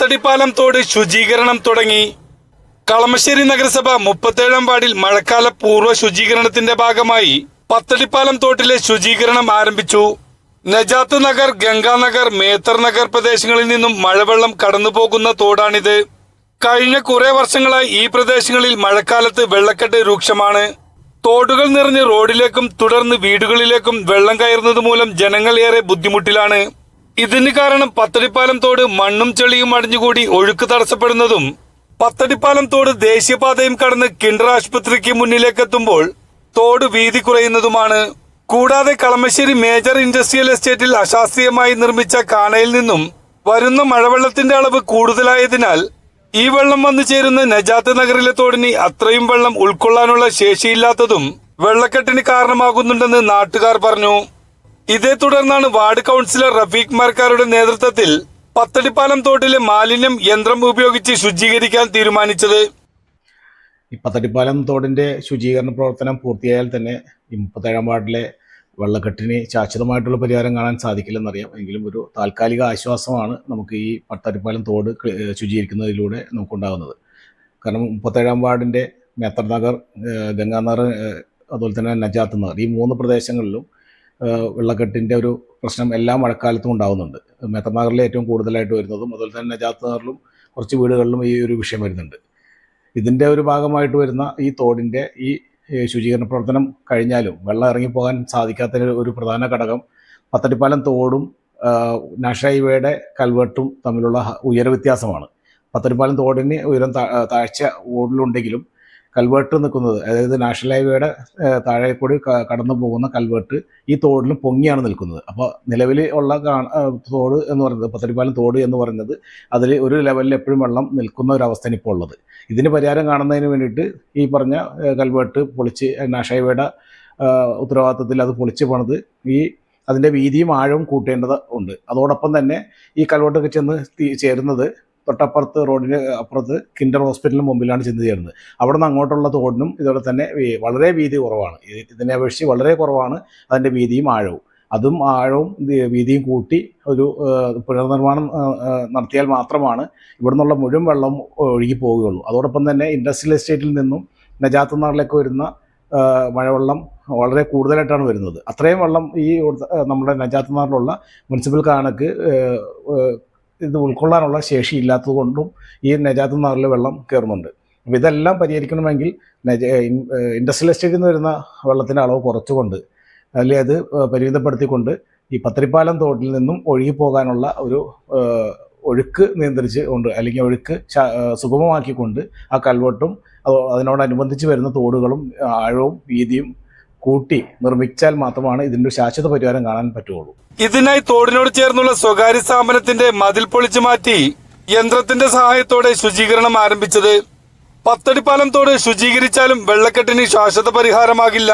പത്തടിപ്പാലം തോട് ശുചീകരണം തുടങ്ങി. കളമശ്ശേരി നഗരസഭ മുപ്പത്തേഴാം വാർഡിൽ മഴക്കാല പൂർവ ശുചീകരണത്തിന്റെ ഭാഗമായി പത്തടിപ്പാലം തോട്ടിലെ ശുചീകരണം ആരംഭിച്ചു. നജാത്ത് നഗർ ഗംഗാനഗർ മേത്തർ നഗർ പ്രദേശങ്ങളിൽ നിന്നും മഴവെള്ളം കടന്നുപോകുന്ന തോടാണിത്. കഴിഞ്ഞ കുറെ വർഷങ്ങളായി ഈ പ്രദേശങ്ങളിൽ മഴക്കാലത്ത് വെള്ളക്കെട്ട് രൂക്ഷമാണ്. തോടുകൾ നിറഞ്ഞ് റോഡിലേക്കും തുടർന്ന് വീടുകളിലേക്കും വെള്ളം കയറുന്നത് മൂലം ജനങ്ങൾ ഏറെ ബുദ്ധിമുട്ടിലാണ്. ഇതിന് കാരണം പത്തടിപ്പാലം തോട് മണ്ണും ചെളിയും അടിഞ്ഞുകൂടി ഒഴുക്ക് തടസ്സപ്പെടുന്നതും പത്തടിപ്പാലം തോട് ദേശീയപാതയും കടന്ന് കിൻഡർ ആശുപത്രിക്ക് മുന്നിലേക്കെത്തുമ്പോൾ തോട് വീതി കുറയുന്നതുമാണ്. കൂടാതെ കളമശ്ശേരി മേജർ ഇൻഡസ്ട്രിയൽ എസ്റ്റേറ്റിൽ അശാസ്ത്രീയമായി നിർമ്മിച്ച കാണയിൽ നിന്നും വരുന്ന മഴവെള്ളത്തിന്റെ അളവ് കൂടുതലായതിനാൽ ഈ വെള്ളം വന്നു ചേരുന്ന നജാത്ത് നഗറിലെ തോടിന് അത്രയും വെള്ളം ഉൾക്കൊള്ളാനുള്ള ശേഷിയില്ലാത്തതും വെള്ളക്കെട്ടിന് കാരണമാകുന്നുണ്ടെന്ന് നാട്ടുകാർ പറഞ്ഞു. ഇതേ തുടർന്നാണ് വാർഡ് കൌൺസിലർ റഫീഖ് മാർക്കാരുടെ നേതൃത്വത്തിൽ പത്തടിപ്പാലം തോട്ടിലെ മാലിന്യം യന്ത്രം ഉപയോഗിച്ച് ശുചീകരിക്കാൻ തീരുമാനിച്ചത്. ഈ പത്തടിപ്പാലം തോടിന്റെ ശുചീകരണ പ്രവർത്തനം പൂർത്തിയായാൽ തന്നെ ഈ മുപ്പത്തേഴാം വാർഡിലെ വെള്ളക്കെട്ടിന് ശാശ്വതമായിട്ടുള്ള പരിഹാരം കാണാൻ സാധിക്കില്ലെന്നറിയാം. എങ്കിലും ഒരു താൽക്കാലിക ആശ്വാസമാണ് നമുക്ക് ഈ പത്തടിപ്പാലം തോട് ശുചീകരിക്കുന്നതിലൂടെ നമുക്കുണ്ടാകുന്നത്. കാരണം മുപ്പത്തേഴാം വാർഡിന്റെ മേത്തർ നഗർ ഗംഗാനഗർ അതുപോലെ തന്നെ നജാത്ത് നഗർ ഈ മൂന്ന് പ്രദേശങ്ങളിലും വെള്ളക്കെട്ടിന്റെ ഒരു പ്രശ്നം എല്ലാ മഴക്കാലത്തും ഉണ്ടാകുന്നുണ്ട് മേത്തമാറിൽ ഏറ്റവും കൂടുതലായിട്ട് വരുന്നതും അതുപോലെ തന്നെ നജാത്ത് നഗറിലും കുറച്ച് വീടുകളിലും ഈ ഒരു വിഷയം വരുന്നുണ്ട്. ഇതിന്റെ ഒരു ഭാഗമായിട്ട് വരുന്ന ഈ തോടിന്റെ ഈ ശുചീകരണ പ്രവർത്തനം കഴിഞ്ഞാലും വെള്ളം ഇറങ്ങിപ്പോകാൻ സാധിക്കാത്ത ഒരു പ്രധാന ഘടകം പത്തടിപ്പാലം തോടും നാഷണൽ ഹൈവേയുടെ കൽവെട്ടും തമ്മിലുള്ള ഉയരവ്യത്യാസമാണ്. ഉയര വ്യത്യാസമാണ് പത്തടിപ്പാലം തോടിന് ഉയരം താഴ്ച ഓടിലുണ്ടെങ്കിലും കൽവേട്ട് നിൽക്കുന്നത്. അതായത് നാഷണൽ ഹൈവേയുടെ താഴെ കൂടി കടന്നു പോകുന്ന കൽവേർട്ട് ഈ തോടിലും പൊങ്ങിയാണ് നിൽക്കുന്നത്. അപ്പോൾ നിലവിൽ ഉള്ള തോട് എന്ന് പറയുന്നത് പത്തടിപ്പാലം തോട് എന്ന് പറയുന്നത് അതിൽ ഒരു ലെവലിൽ എപ്പോഴും വെള്ളം നിൽക്കുന്ന ഒരു അവസ്ഥയാണ് ഇപ്പോൾ ഉള്ളത്. ഇതിന് പരിഹാരം കാണുന്നതിന് വേണ്ടിയിട്ട് ഈ പറഞ്ഞ കൽവേർട്ട് പൊളിച്ച് നാഷണൽ ഹൈവേയുടെ ഉത്തരവാദിത്തത്തിൽ അത് പൊളിച്ച് പണിത് ഈ അതിന്റെ വീതിയും ആഴവും കൂട്ടേണ്ടത് ഉണ്ട്. അതോടൊപ്പം തന്നെ ഈ കൽവേർട്ടൊക്കെ ചെന്ന് ചേരുന്നത് തൊട്ടപ്പുറത്ത് റോഡിന് അപ്പുറത്ത് കിൻഡർ ഹോസ്പിറ്റലിന് മുമ്പിലാണ് ചെന്ന് ചേരുന്നത്. അവിടെ നിന്ന് അങ്ങോട്ടുള്ള തോടിനും ഇതുപോലെ തന്നെ വളരെ വീതി കുറവാണ്. ഇത് ഇതിനെ അപേക്ഷിച്ച് വളരെ കുറവാണ് അതിന്റെ വീതിയും ആഴവും. അതും ആഴവും വീതിയും കൂട്ടി ഒരു പുനർനിർമ്മാണം നടത്തിയാൽ മാത്രമാണ് ഇവിടെ നിന്നുള്ള മുഴുവൻ വെള്ളം ഒഴുകി പോവുകയുള്ളൂ. അതോടൊപ്പം തന്നെ ഇൻഡസ്ട്രിയൽ എസ്റ്റേറ്റിൽ നിന്നും നജാത്ത് നാളിലേക്ക് വരുന്ന മഴവെള്ളം വളരെ കൂടുതലായിട്ടാണ് വരുന്നത്. അത്രയും വെള്ളം ഈ നമ്മുടെ നജാത്ത് നാറിലുള്ള മുനിസിപ്പൽ കാണക്ക് ഇത് ഉൾക്കൊള്ളാനുള്ള ശേഷി ഇല്ലാത്തത് കൊണ്ടും ഈ നജാത്ത് നാറിൽ വെള്ളം കയറുന്നുണ്ട് അപ്പോൾ ഇതെല്ലാം പരിഹരിക്കണമെങ്കിൽ നജ ഇൻഡസ്ട്രിയൽ എസ്റ്റേറ്റിൽ നിന്ന് വരുന്ന വെള്ളത്തിന്റെ അളവ് കുറച്ചുകൊണ്ട് അല്ലെങ്കിൽ അത് പരിമിതപ്പെടുത്തിക്കൊണ്ട് ഈ പത്രിപ്പാലം തോട്ടിൽ നിന്നും ഒഴുകി പോകാനുള്ള ഒരു ഒഴുക്ക് നിയന്ത്രിച്ച് കൊണ്ട് അല്ലെങ്കിൽ ഒഴുക്ക് സുഗമമാക്കിക്കൊണ്ട് ആ കൽവെട്ടും അത് അതിനോടനുബന്ധിച്ച് വരുന്ന തോടുകളും ആഴവും വീതിയും കൂട്ടി നിർമ്മിച്ചാൽ മാത്രമാണ് ഇതിന്റെ ശാശ്വത പരിഹാരം കാണാൻ പറ്റുള്ളൂ ഇതിനായി തോടിനോട് ചേർന്നുള്ള സ്വകാര്യ സ്ഥാപനത്തിന്റെ മതിൽ പൊളിച്ചു മാറ്റി യന്ത്രത്തിന്റെ സഹായത്തോടെ ശുചീകരണം ആരംഭിച്ചത്. പത്തടിപ്പാലം തോട് ശുചീകരിച്ചാലും വെള്ളക്കെട്ടിന് ശാശ്വത പരിഹാരമാകില്ല.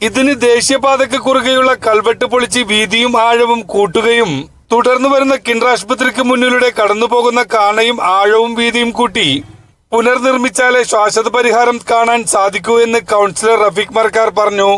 ഇതിന് ദേശീയപാതയ്ക്ക് കുറുകെയുള്ള കൽവെട്ട് പൊളിച്ച് വീതിയും ആഴവും കൂട്ടുകയും തുടർന്ന് വരുന്ന കിൻഡ്രാശുപത്രിക്ക് മുന്നിലൂടെ കടന്നുപോകുന്ന കാണയും ആഴവും വീതിയും കൂട്ടി പുനർനിർമ്മിച്ചാലേ ശാശ്വത പരിഹാരം കാണാൻ സാധിക്കൂ എന്ന് കൗൺസിലർ റഫീഖ് മർക്കാർ പറഞ്ഞു.